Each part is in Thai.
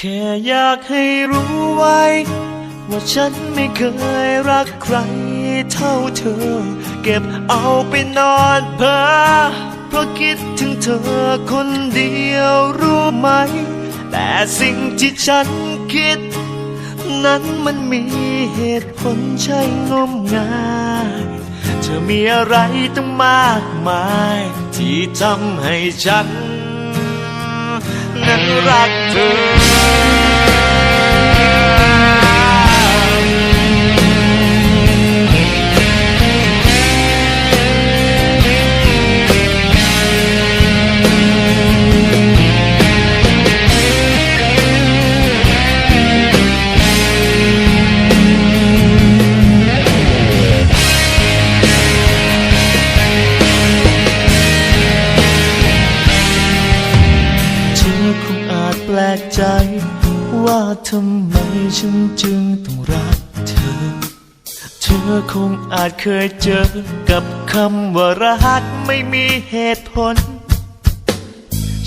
แค่อยากให้รู้ไว้ ว่าฉันไม่เคยรักใครเท่าเธอ เก็บเอาไปนอนเพ้อเพราะคิดถึงเธอคนเดียวรู้ไหม แต่สิ่งที่ฉันคิด นั้นมันมีเหตุผลใช่งมงายเธอมีอะไรตั้งมากมาย ที่ทำให้ฉัน นั้นรักเธอ แปลกใจ ว่าทำไมฉันจึงต้องรักเธอ เธอคงอาจเคยเจอกับคำว่ารักไม่มีเหตุผล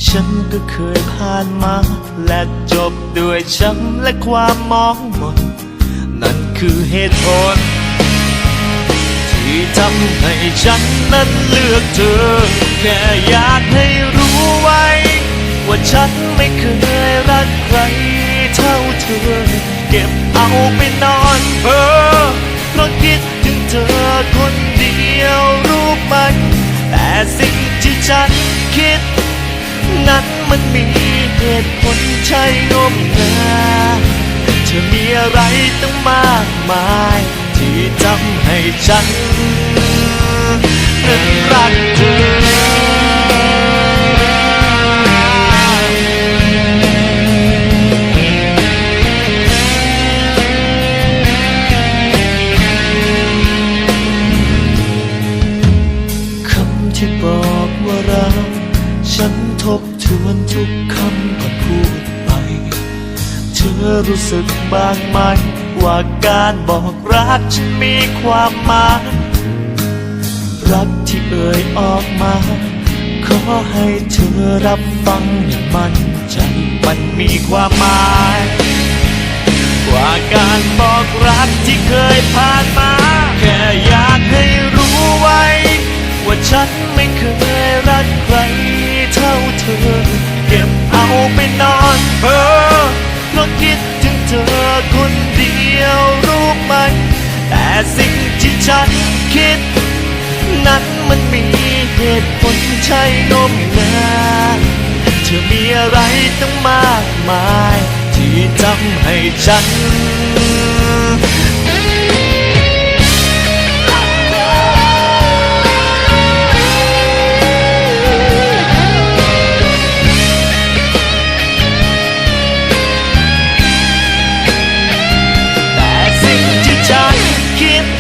ฉันก็เคยผ่านมา และจบด้วยช้ำและความมองหมนนั่นคือเหตุผล ที่ทำให้ฉันนั้นเลือกเธอ แค่อยากให้รู้ไว้ ว่าฉันไม่เคยรักใครเท่าเธอ เก็บเอาไปนอนเพ้อเพราะคิดถึงเธอคนเดียวรู้ไหมแต่สิ่งที่ฉันคิด นั้นมันมีเหตุผลใช่งมงาเธอมีอะไรตั้งมากมาย ที่ทำให้ฉันนั้นรักเธอ ที่บอกว่าเราฉันทบทวนทุกคำก่อนพูดไป เธอรู้สึกบ้างไหมว่าการบอกรักฉันมีความหมายรักที่เอ่ยออกมา ขอให้เธอรับฟังอย่างมั่นใจมันมีความหมาย กว่าการบอกรักที่เคยผ่านมา ไปนอนเพ้อเพราะคิดถึงเธอคนเดียวรู้ไหม แต่สิ่งที่ฉันคิด นั้นมันมีเหตุผลใช่งมงายเธอมีอะไรตั้งมากมาย ที่ทำให้ฉัน น